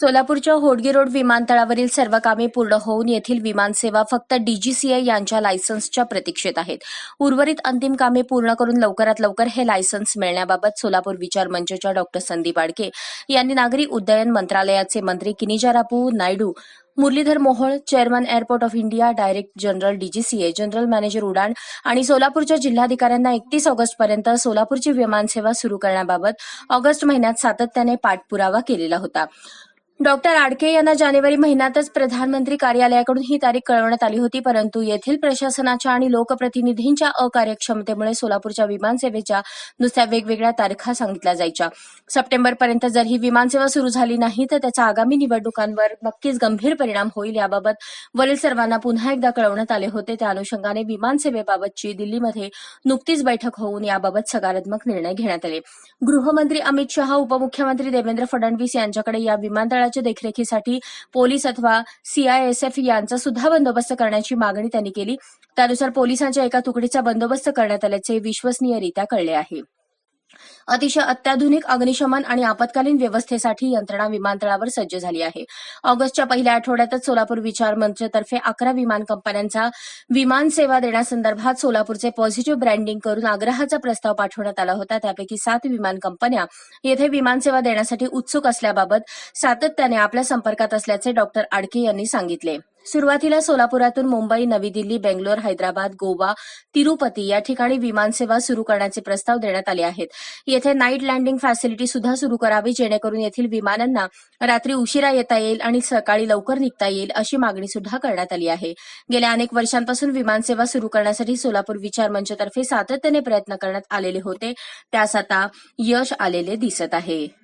सोलापूरच्या होडगी रोड विमानतळावरील सर्व कामे पूर्ण होऊन येथील विमानसेवा फक्त डीजीसीए यांच्या लायसन्सच्या प्रतीक्षेत आहेत. उर्वरित अंतिम कामे पूर्ण करून लवकरात लवकर हे लायसन्स मिळण्याबाबत सोलापूर विचार मंचच्या डॉक्टर संदीप आडके यांनी नागरी उड्डयन मंत्रालयाचे मंत्री Kinjarapu Naidu Muralidhar Mohol chairman airport of India direct general DGCA general manager UDAN आणि सोलापूरच्या जिल्हाधिकाऱ्यांना एकतीस ऑगस्टपर्यंत सोलापूरची विमानसेवा सुरू करण्याबाबत ऑगस्ट महिन्यात सातत्याने पाठपुरावा केलेला होता. डॉक्टर आडके यांना जानेवारी महिन्यातच प्रधानमंत्री कार्यालयाकडून ही तारीख कळवण्यात आली होती परंतु येथील प्रशासनाच्या आणि लोकप्रतिनिधींच्या अकार्यक्षमतेमुळे सोलापूरच्या विमानसेवेच्या नुसत्या वेगवेगळ्या तारखा सांगितल्या जायच्या. सप्टेंबरपर्यंत जर ही विमानसेवा सुरू झाली नाही तर त्याचा आगामी निवडणुकांवर नक्कीच गंभीर परिणाम होईल याबाबत वरील सर्वांना पुन्हा एकदा कळवण्यात आले होते. त्या अनुषंगाने विमानसेवेबाबतची दिल्लीमध्ये नुकतीच बैठक होऊन याबाबत सकारात्मक निर्णय घेण्यात आले. गृहमंत्री अमित शहा उपमुख्यमंत्री देवेंद्र फडणवीस यांच्याकडे या विमानतळाच्या देखरेखीसाठी पोलीस अथवा सीआयएसएफ यांचा सुद्धा बंदोबस्त करण्याची मागणी त्यांनी केली. त्यानुसार पोलिसांच्या एका तुकडीचा बंदोबस्त करण्यात आल्याचे विश्वसनीयरित्या कळले आहे. अतिशय अत्याधुनिक अग्निशमन आणि आपत्कालीन व्यवस्थेसाठी यंत्रणा विमानतळावर सज्ज झाली आहे. ऑगस्टच्या पहिल्या आठवड्यातच सोलापूर विचार मंचतर्फे अकरा विमान कंपन्यांचा विमान सेवा देण्यासंदर्भात सोलापूरचे पॉझिटिव्ह ब्रँडिंग करून आग्रहाचा प्रस्ताव पाठवण्यात आला होता. त्यापैकी सात विमान कंपन्या येथे विमानसेवा देण्यासाठी उत्सुक असल्याबाबत सातत्याने आपल्या संपर्कात असल्याचे डॉक्टर आडके यांनी सांगितले. सुरुवातीला सोलापुरातून मुंबई नवी दिल्ली बेंगलोर हैदराबाद गोवा तिरुपती या ठिकाणी विमानसेवा सुरू करण्याचे प्रस्ताव देण्यात आले आहेत. येथे नाईट लँडिंग फॅसिलिटी सुद्धा सुरू करावी जेणेकरून येथील विमानांना रात्री उशिरा येता येईल आणि सकाळी लवकर निघता येईल अशी मागणी सुद्धा करण्यात आली आहे. गेल्या अनेक वर्षांपासून विमानसेवा सुरू करण्यासाठी सोलापूर विचार मंचतर्फे सातत्याने प्रयत्न करण्यात आलेले होते. त्यास आता यश आलेले दिसत आहे.